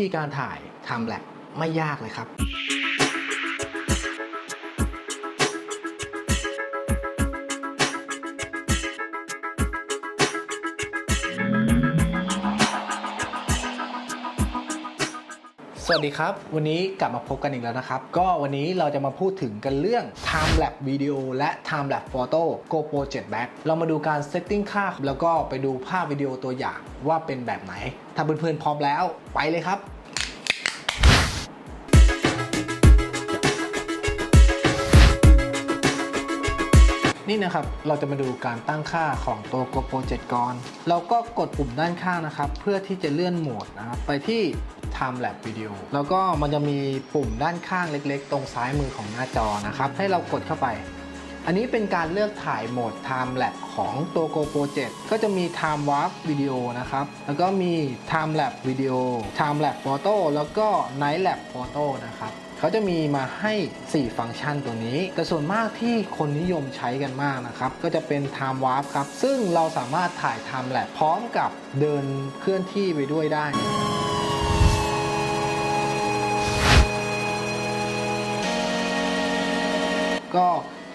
ธีการถ่ายทำแลบไม่ยากเลยครับ สวัสดีครับ วันนี้กลับมาพบกันอีกแล้วนะครับ ก็วันนี้เราจะมาพูดถึงกันเรื่อง Time Lapse Video และ Time Lapse Photo GoPro 7 Back เรามาดูการ setting ค่า แล้วก็ไปดูภาพวิดีโอตัวอย่างว่าเป็นแบบไหน ถ้าเพื่อนๆพร้อมแล้วไปเลยครับ นี่นะครับ เราจะมาดูการตั้งค่าของตัว GoPro 7ก่อน เราก็กดปุ่มด้านข้างนะครับ เพื่อที่จะเลื่อนโหมดนะครับไปที่ Time Lapse Video แล้วก็มันจะมีปุ่มด้านข้างเล็กๆ ตรงซ้ายมือของหน้าจอนะครับ ให้เรากดเข้าไป อันนี้เป็นการเลือกถ่ายโหมด Time Lapse ของตัว GoPro 7 ก็จะมี Time Warp Video นะครับ แล้วก็มี Time Lapse Video Time Lapse Photo แล้วก็ Night Lapse Photo นะครับ เขาจะมีมาให้ 4 ฟังก์ชันตัวนี้ แต่ส่วนมากที่คนนิยมใช้กันมากนะครับ ก็จะเป็น Time Warp ครับ ซึ่งเราสามารถถ่ายทำแหละพร้อมกับเดินเคลื่อนที่ไปด้วยได้ก็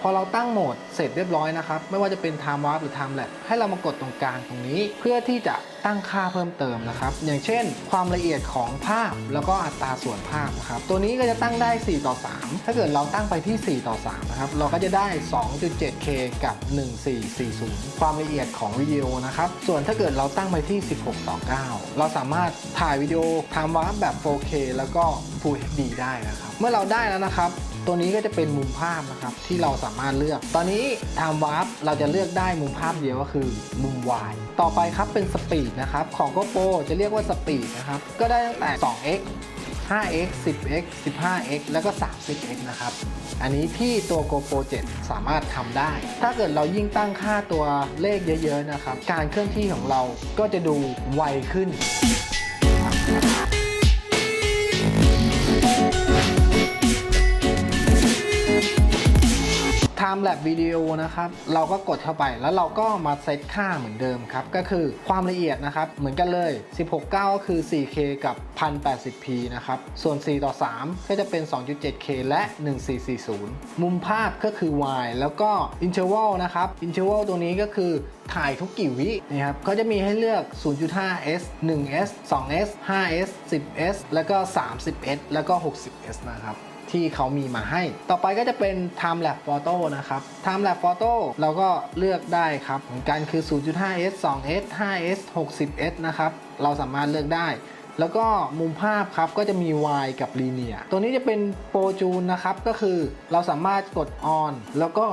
อเราตั้งโหมดเสร็จเรียบร้อยนะครับ ไม่ว่าจะเป็น Time Warp หรือ Time Lapse ให้เรามากดตรงกลางตรงนี้ เพื่อที่จะตั้งค่าเพิ่มเติมนะครับ อย่างเช่น ความละเอียดของภาพแล้วก็อัตราส่วนภาพนะครับ ตัวนี้ก็จะตั้งได้ 4 ต่อ 3 ถ้าเกิดเราตั้งไปที่ 4 ต่อ 3 นะครับ เราก็จะได้ 2.7K กับ 1440 ความละเอียดของวิดีโอนะครับ ส่วนถ้าเกิดเราตั้งไปที่ 16 ต่อ 9 เราสามารถถ่ายวิดีโอ Time Warp แบบ 4K แล้วก็ Full HD ได้นะครับ เมื่อเราได้แล้วนะครับ ตัวนี้ก็จะเป็นมุมภาพนะครับที่เราสามารถเลือก ตอนนี้ Time Warp เราจะเลือกได้มุมภาพเดียวก็คือมุม Y ต่อไปครับเป็นสปีดนะครับของ GoPro จะเรียกว่าสปีดนะครับ ก็ได้ตั้งแต่ 2x 5x 10x 15x แล้วก็ 30x นะครับ อันนี้ที่ตัว GoPro 7 สามารถทำได้ ถ้าเกิดเรายิ่งตั้งค่าตัวเลขเยอะ ๆ นะครับ การเคลื่อนที่ของเราก็จะดูไวขึ้น Time Lapse Video นะครับ เราก็กดเข้าไปแล้วเราก็มาเซตค่าเหมือนเดิมครับ ก็คือความละเอียดนะครับ เหมือนกันเลย 16.9 ก็คือ 4K กับ 1080p นะครับ ส่วน 4 ต่อ 3 ก็จะเป็น 2.7K และ 1440 มุมภาพก็คือ Y แล้วก็ Interval นะครับ Interval ตัวนี้ก็คือถ่ายทุกกี่วินะครับเขาจะมีให้เลือก 0.5s 1s 2s 5s 10s แล้วก็ 30s แล้วก็ 60s นะครับ ที่เขามีมาให้ ต่อไปก็จะเป็น Time Lapse Photo นะครับ Time Lapse Photo เราก็เลือกได้ครับเหมือนกันคือ 0.5s 2s 5s 60s นะครับ เราสามารถเลือกได้ แล้วก็มุมภาพครับก็จะมี Y กับ Linear ตัวนี้จะเป็นโปรจูนนะครับ ก็คือเราสามารถกด On แล้วก็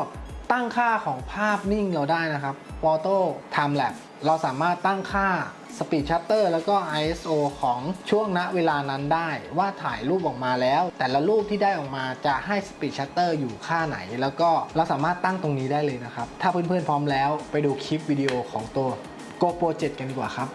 ตั้งค่าของภาพนิ่งเราได้นะครับ Photo Time Lapse เราสามารถตั้งค่า Speed Shutter แล้วก็ ISO ของช่วงณเวลานั้นได้ ว่าถ่ายรูปออกมาแล้ว แต่ละรูปที่ได้ออกมาจะให้ Speed Shutter อยู่ค่าไหน แล้วก็เราสามารถตั้งตรงนี้ได้เลยนะครับ ถ้าเพื่อนๆพร้อมแล้วไปดูคลิปวิดีโอของตัว GoPro 7 กันดีกว่าครับ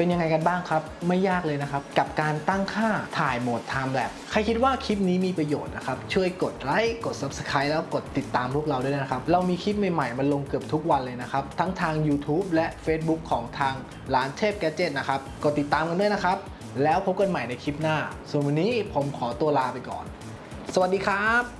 เป็นยังไงกันบ้างครับ ไม่ยากเลยนะครับ กับการตั้งค่าถ่ายโหมด Time Lapse ใครคิดว่าคลิปนี้มีประโยชน์นะครับ ช่วยกดไลค์กด Subscribe แล้วกดติดตามพวกเราด้วยนะครับ เรามีคลิปใหม่ๆมาลงเกือบทุกวันเลยนะครับ ทั้งทาง YouTube และ Facebook ของทางร้านเทพแกจ e t นะครับ กดติดตามกันด้วยนะครับ แล้วพบกันใหม่ในคลิปหน้า ส่วนวันนี้ผมขอตัวลาไปก่อน สวัสดีครับ